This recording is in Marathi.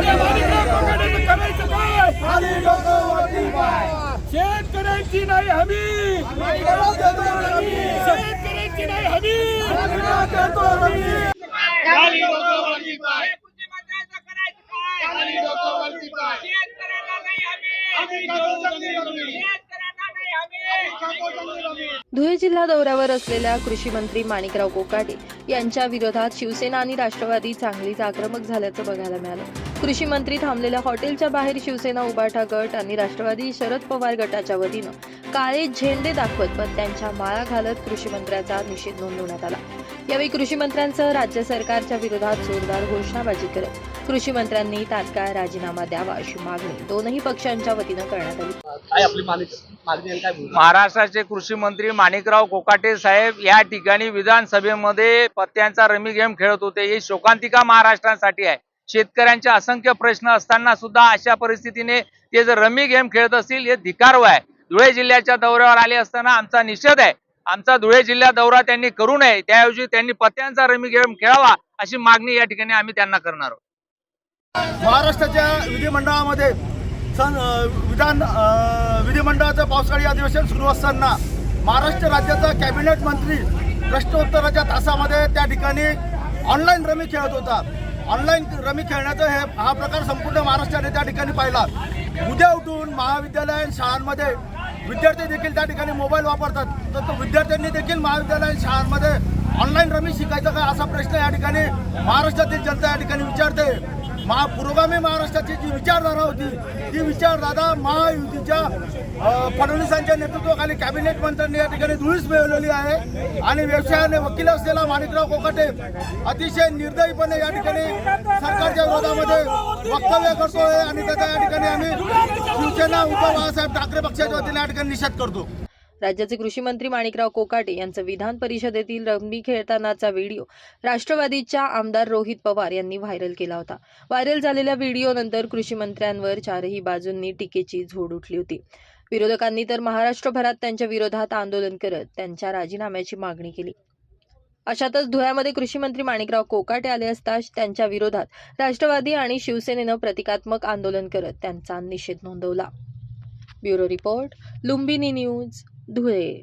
करायचं काय शेतकऱ्यांची नाही हमी. शेतकऱ्यांची नाही हमी. माणिकराव देतो धुळे जिल्हा दौऱ्यावर असलेल्या कृषी मंत्री माणिकराव कोकाटे यांच्या विरोधात शिवसेना आणि राष्ट्रवादी चांगलीच आक्रमक झाल्याचं बघायला मिळालं. कृषी मंत्री थांबलेल्या हॉटेलच्या बाहेर शिवसेना उबाठा गट आणि राष्ट्रवादी शरद पवार गटाच्या वतीनं काळे झेंडे दाखवत व त्यांच्या माळा घालत कृषी मंत्र्याचा निषेध नोंदवण्यात आला. यावेळी कृषी मंत्र्यांसह राज्य सरकारच्या विरोधात जोरदार घोषणाबाजी करत कृषी मंत्र्यांनी तात्काळ राजीनामा द्यावा अशी मागणी दोनही पक्षांच्या वतीनं करण्यात आली. काय आपली मालिक मागणी आणि काय भूमिका? महाराष्ट्राचे कृषी मंत्री माणिकराव कोकाटे साहेब या ठिकाणी विधानसभेमध्ये पत्त्यांचा रमी गेम खेळत होते. ही शोकांतिका महाराष्ट्रासाठी आहे. शेतकऱ्यांचे असंख्य प्रश्न असताना सुद्धा अशा परिस्थितीने ते जर रमी गेम खेळत असतील हे धिकारव आहे. धुळे जिल्ह्याच्या दौऱ्यावर आले असताना आमचा निषेध आहे. आमचा धुळे जिल्हा दौरा त्यांनी करू नये. त्याऐवजी त्यांनी पत्त्यांचा रमी गेम खेळावा अशी मागणी या ठिकाणी आम्ही त्यांना करणार आहोत. महाराष्ट्राच्या विधिमंडळामध्ये विधान विधिमंडळाचं पावसाळी अधिवेशन सुरू असताना महाराष्ट्र राज्याचा कॅबिनेट मंत्री प्रश्नोत्तराच्या तासामध्ये त्या ठिकाणी ऑनलाईन रमी खेळत होता. ऑनलाईन रमी खेळण्याचा हे हा प्रकार संपूर्ण महाराष्ट्राने त्या ठिकाणी पाहिला. उद्या उठून महाविद्यालय शाळांमध्ये विद्यार्थी देखील त्या ठिकाणी मोबाईल वापरतात. तर तो विद्यार्थ्यांनी देखील महाविद्यालय शाळांमध्ये ऑनलाईन रमी शिकायचं का असा प्रश्न या ठिकाणी महाराष्ट्रातील जनता या ठिकाणी विचारते. महा पुरोगामी महाराष्ट्राची जी विचारधारा होती ती विचारधारा महायुतीच्या फडणवीसांच्या नेतृत्वाखाली कॅबिनेट मंत्र्यांनी या ठिकाणी धुळीस मिळवलेली आहे. आणि व्यवसायाने वकील असलेला माणिकराव कोकाटे अतिशय निर्दयीपणे या ठिकाणी सरकारच्या विरोधामध्ये वक्तव्य करतोय आणि त्याचा या ठिकाणी आम्ही शिवसेना उद्धव बाळासाहेब ठाकरे पक्षाच्या वतीने या ठिकाणी निषेध करतो. राज्याचे कृषी मंत्री माणिकराव कोकाटे यांचं विधान परिषदेतील रंगबी खेळतानाचा व्हिडिओ राष्ट्रवादीच्या आमदार रोहित पवार यांनी व्हायरल केला होता. व्हायरल झालेल्या व्हिडिओनंतर कृषी मंत्र्यांवर चारही बाजूंनी टीकेची झोड उठली होती. विरोधकांनी तर महाराष्ट्रभरात त्यांच्या विरोधात आंदोलन करत त्यांच्या राजीनाम्याची मागणी केली. अशातच धुळ्यामध्ये कृषी मंत्री माणिकराव कोकाटे आले असता त्यांच्या विरोधात राष्ट्रवादी आणि शिवसेनेनं प्रतिकात्मक आंदोलन करत त्यांचा निषेध नोंदवला. Bureau report Lumbini news Dhule.